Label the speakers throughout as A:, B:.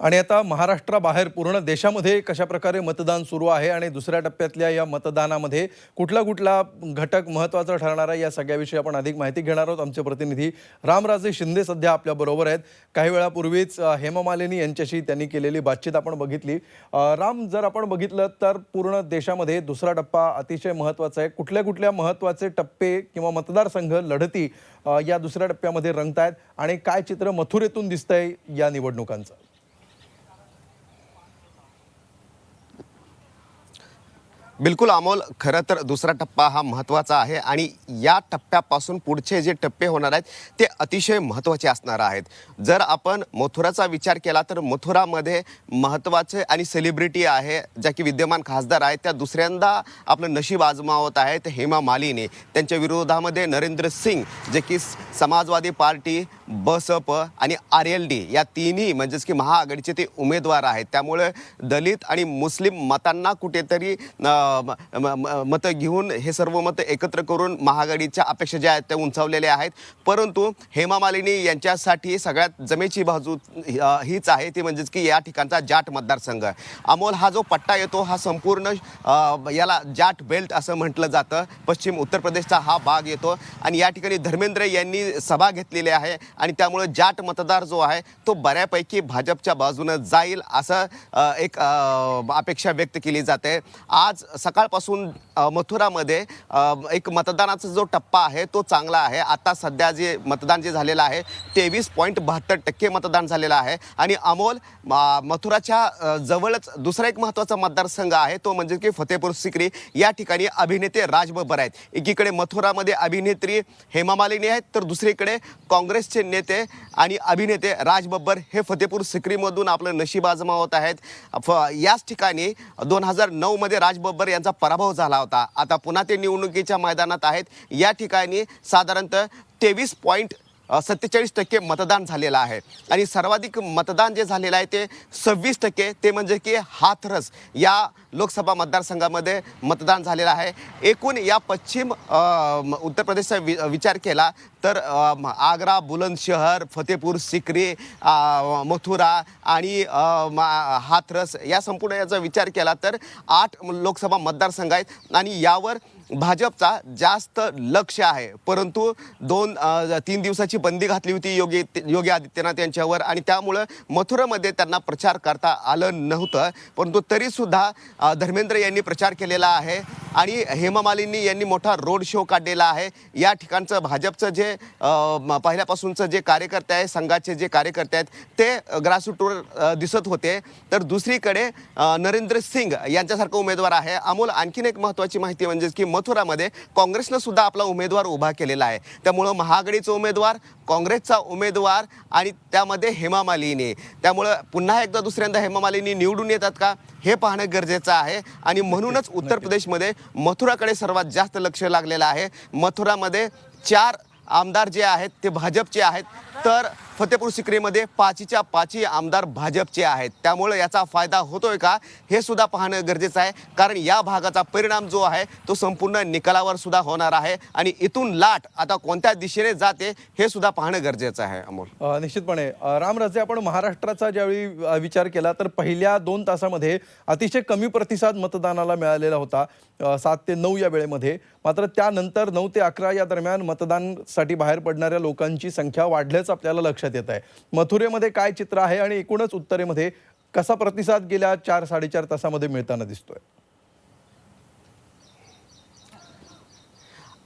A: आणि आता महाराष्ट्राबाहेर पूर्ण देशामध्ये कशा प्रकारे मतदान सुरू आहे आणि दुसऱ्या टप्प्यातल्या या मतदानामध्ये कुठला कुठला घटक महत्त्वाचा ठरणार आहे या सगळ्याविषयी आपण अधिक माहिती घेणार आहोत. आमचे प्रतिनिधी रामराजे शिंदे सध्या आपल्याबरोबर आहेत. काही वेळापूर्वीच अ, यांच्याशी त्यांनी केलेली बातचीत आपण बघितली. राम जर आपण बघितलं तर पूर्ण देशामध्ये दुसरा टप्पा अतिशय महत्त्वाचा आहे. कुठल्या कुठल्या महत्त्वाचे टप्पे किंवा मतदारसंघ लढती या दुसऱ्या टप्प्यामध्ये रंगत आहेत आणि काय चित्र मथुरेतून दिसतंय या निवडणुकांचं?
B: बिलकुल अमोल खरं तर दुसरा टप्पा हा महत्त्वाचा आहे आणि या टप्प्यापासून पुढचे जे टप्पे होणार आहेत ते अतिशय महत्त्वाचे असणार आहेत. जर आपण मथुराचा विचार केला तर मथुरामध्ये महत्त्वाचे आणि सेलिब्रिटी आहे ज्या की विद्यमान खासदार आहेत त्या दुसऱ्यांदा आपलं नशीब आजमावत आहेत हेमा मालिनी. त्यांच्या विरोधामध्ये नरेंद्र सिंग जे की समाजवादी पार्टी बसप आणि आर एल डी या तिन्ही म्हणजेच की महाआघाडीचे ते उमेदवार आहेत. त्यामुळे दलित आणि मुस्लिम मतांना कुठेतरी मतं घेऊन हे सर्व मतं एकत्र करून महाआघाडीच्या अपेक्षा ज्या आहेत त्या उंचावलेल्या आहेत. परंतु हेमा मालिनी यांच्यासाठी सगळ्यात जमेची बाजू हीच आहे. ती म्हणजेच की या ठिकाणचा जाट मतदारसंघ. अमोल हा जो पट्टा येतो हा संपूर्ण याला जाट बेल्ट असं म्हटलं जातं. पश्चिम उत्तर प्रदेशचा हा भाग येतो. आणि या ठिकाणी धर्मेंद्र यांनी सभा घेतलेली आहे आणि त्यामुळे जाट मतदार जो आहे तो बऱ्यापैकी भाजपच्या बाजूनं जाईल असं एक अपेक्षा व्यक्त केली जाते. आज सकाळपासून मथुरामध्ये एक मतदानाचा जो टप्पा आहे तो चांगला आहे. आता सध्या जे मतदान जे झालेलं आहे तेवीस पॉईंट बहात्तर टक्के मतदान झालेलं आहे. आणि अमोल म- मथुराच्या जवळच दुसरा एक महत्त्वाचा मतदारसंघ आहे तो म्हणजे की फतेपूर सिक्री. या ठिकाणी अभिनेते राज बब्बर आहेत. एकीकडे मथुरामध्ये अभिनेत्री हेमा मालिनी आहेत तर दुसरीकडे काँग्रेसचे नेते आणि अभिनेते राज बब्बर हे फतेपूर सिक्रीमधून आपलं नशीब आजमावत आहेत. फ याच ठिकाणी दोन हजार नऊमध्ये राज बब्बर यांचा पराभव झाला होता. आता पुन्हा ते निवडणुकीच्या मैदानात आहेत. या ठिकाणी साधारणतः तेवीस पॉईंट सत्तेचाळीस टक्के मतदान झालेलं आहे. आणि सर्वाधिक मतदान जे झालेलं आहे ते सव्वीस टक्के ते म्हणजे की हाथरस या लोकसभा मतदारसंघामध्ये मतदान झालेलं आहे. एकूण या पश्चिम उत्तर प्रदेशचा वि विचार केला तर आग्रा बुलंदशहर फतेपूर सिक्री मथुरा आणि मा- हाथरस या संपूर्ण याचा विचार केला तर आठ लोकसभा मतदारसंघ आहेत. आणि यावर भाजपचा जास्त लक्ष आहे. परंतु दोन तीन दिवसाची बंदी घातली होती योगी योगी आदित्यनाथ यांच्यावर आणि त्यामुळं मथुरामध्ये त्यांना प्रचार करता आलं नव्हतं. परंतु तरीसुद्धा धर्मेंद्र यांनी प्रचार केलेला आहे. आणि हेमा मालिनी यांनी मोठा रोड शो काढलेला आहे. या ठिकाणचं भाजपचं जे पहिल्यापासूनचं जे कार्यकर्ते आहे संघाचे जे कार्यकर्ते आहेत ते ग्रासरूटवर दिसत होते. तर दुसरीकडे नरेंद्र सिंग यांच्यासारखा उमेदवार आहे. अमोल आणखीन एक महत्त्वाची माहिती म्हणजे की मथुरामध्ये काँग्रेसनं सुद्धा आपला उमेदवार उभा केलेला आहे. त्यामुळं महाआघाडीचा उमेदवार काँग्रेसचा उमेदवार आणि त्यामध्ये हेमा मालिनी. त्यामुळं पुन्हा एकदा दुसऱ्यांदा हेमा मालिनी निवडून येतात का? हे पाहणं गरजेचं आहे. आणि म्हणूनच उत्तर प्रदेशमध्ये मथुराकडे सर्वात जास्त लक्ष लागलेलं आहे. मथुरामध्ये चार आमदार जे आहेत ते भाजपचे आहेत. तर फतेपूर सिक्रीमध्ये पाचीच्या पाची आमदार भाजपचे आहेत. त्यामुळे याचा फायदा होतोय का हे सुद्धा पाहणं गरजेचं आहे. कारण या भागाचा परिणाम जो आहे तो संपूर्ण निकालावर सुद्धा होणार आहे. आणि इथून लाट आता कोणत्या दिशेने जाते हे सुद्धा पाहणं गरजेचं आहे अमोल.
A: निश्चितपणे. अ, रामराजे आपण महाराष्ट्राचा ज्यावेळी विचार केला तर पहिल्या दोन तासामध्ये अतिशय कमी प्रतिसाद मतदानाला मिळालेला होता सात ते नऊ या वेळेमध्ये. मात्र त्यानंतर नऊ ते अकरा या दरम्यान मतदान साठी बाहेर पडणाऱ्या लोकांची संख्या वाढल्याचं आपल्याला लक्षात येत आहे. मथुरेमध्ये काय चित्र आहे आणि एकूणच उत्तरेमध्ये कसा प्रतिसाद गेल्या चार साडेचार तासामध्ये मिळताना दिसतोय?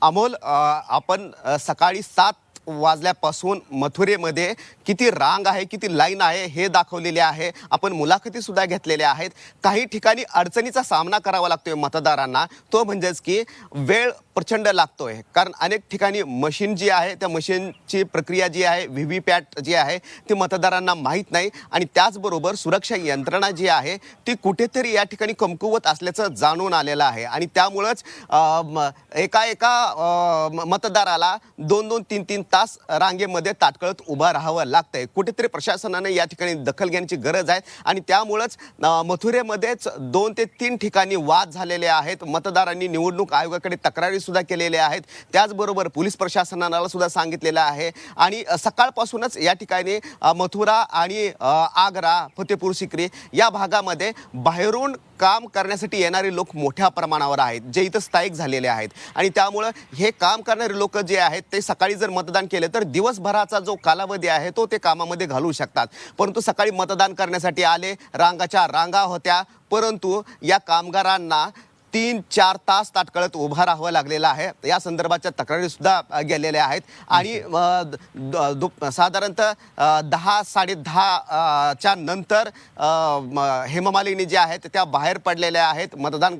B: अमोल आपण सकाळी सात वाजल्यापासून मथुरेमध्ये किती रांग आहे किती लाईन आहे हे दाखवलेले आहे. आपण मुलाखती सुद्धा घेतलेल्या आहेत. काही ठिकाणी अडचणीचा सामना करावा लागतोय मतदारांना. तो म्हणजेच की वेळ प्रचंड लागतोय. कारण अनेक ठिकाणी मशीन जी आहे त्या मशीनची प्रक्रिया जी आहे व्ही व्ही पॅट जी आहे ती मतदारांना माहीत नाही. आणि त्याचबरोबर सुरक्षा यंत्रणा जी आहे ती कुठेतरी या ठिकाणी कमकुवत असल्याचं जाणून आलेलं आहे. आणि त्यामुळंच म- एका एका मतदाराला दोन दोन तीन तीन तास रांगेमध्ये ताटकळत उभं राहावं लागतंय. कुठेतरी प्रशासनाने या ठिकाणी दखल घेण्याची गरज आहे. आणि त्यामुळंच मथुरेमध्येच दोन ते तीन ठिकाणी वाद झालेले आहेत. मतदारांनी निवडणूक आयोगाकडे तक्रारी सुद्धा केलेल्या आहेत. त्याचबरोबर पोलीस प्रशासनाला सुद्धा सांगितलेलं आहे. आणि सकाळपासूनच या ठिकाणी मथुरा आणि आग्रा फतेपूर सिक्री या भागामध्ये बाहेरून काम करण्यासाठी येणारे लोक मोठ्या प्रमाणावर आहेत. जे इथं स्थायिक झालेले आहेत. आणि त्यामुळं हे काम करणारे लोक जे आहेत ते सकाळी जर मतदान केले तर दिवसभराचा जो कालावधी आहे तो ते कामामध्ये घालवू शकतात. परंतु सकाळी मतदान करण्यासाठी आले रांगाच्या रांगा होत्या परंतु या कामगारांना तीन चार तास ताटकळत उभा राहावं लागलेलं आहे. या संदर्भाच्या तक्रारी सुद्धा गेलेल्या आहेत. आणि द- साधारणतः दहा साडे दहा अ, च्या नंतर हेममालिनी जे आहेत त्या बाहेर पडलेल्या आहेत. मतदान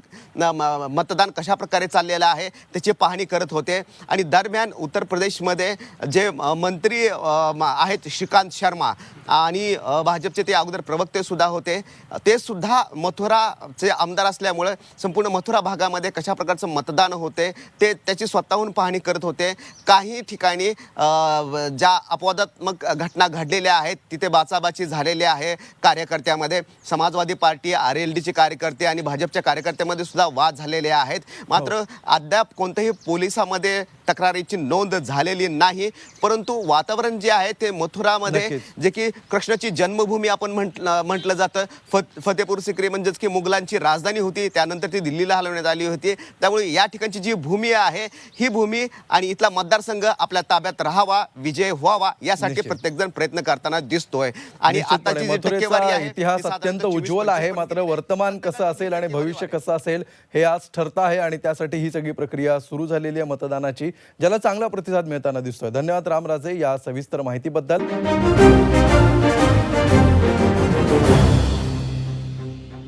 B: मतदान कशा प्रकारे चाललेलं आहे त्याची पाहणी करत होते. आणि दरम्यान उत्तर प्रदेशमध्ये जे मंत्री आहेत श्रीकांत शर्मा आणि भाजपचे ते अगोदर प्रवक्ते सुद्धा होते. ते सुद्धा मथुराचे आमदार असल्यामुळे संपूर्ण मथुरा भागामध्ये कशा प्रकारचं मतदान होते ते त्याची स्वतःहून पाहणी करत होते. काही ठिकाणी ज्या अपवादात्मक घटना घडलेल्या आहेत तिथे बाचाबाची झालेली आहे कार्यकर्त्यामध्ये. समाजवादी पार्टी आर एल डीचे कार्यकर्ते आणि भाजपच्या कार्यकर्त्यामध्ये सुद्धा वाद झालेले आहेत. मात्र अद्याप कोणत्याही पोलिसामध्ये तक्रारीची नोंद झालेली नाही. परंतु वातावरण जे आहे ते मथुरामध्ये. जे की कृष्णाची जन्मभूमी आपण म्हटलं जातं. फत फतेपूर सिक्री म्हणजेच की मुघलांची राजधानी होती. त्यानंतर ती दिल्लीला हलवण्यात आली होती. त्यामुळे या ठिकाणची जी भूमी आहे ही भूमी आणि इथला मतदारसंघ आपल्या ताब्यात राहावा विजय व्हावा यासाठी
A: निश्चित.
B: प्रत्येक जण प्रयत्न करताना दिसतोय. आणि आताची जी टक्केवारी आहे
A: इतिहास अत्यंत
B: 24
A: उज्ज्वल आहे. मात्र वर्तमान कसं असेल आणि भविष्य कसं असेल हे आज ठरतं आहे आणि त्यासाठी ही सगळी प्रक्रिया सुरू झालेली आहे मतदानाची. ज्याला चांगला प्रतिसाद मिळताना दिसतोय. धन्यवाद रामराजे या सविस्तर माहितीबद्दल.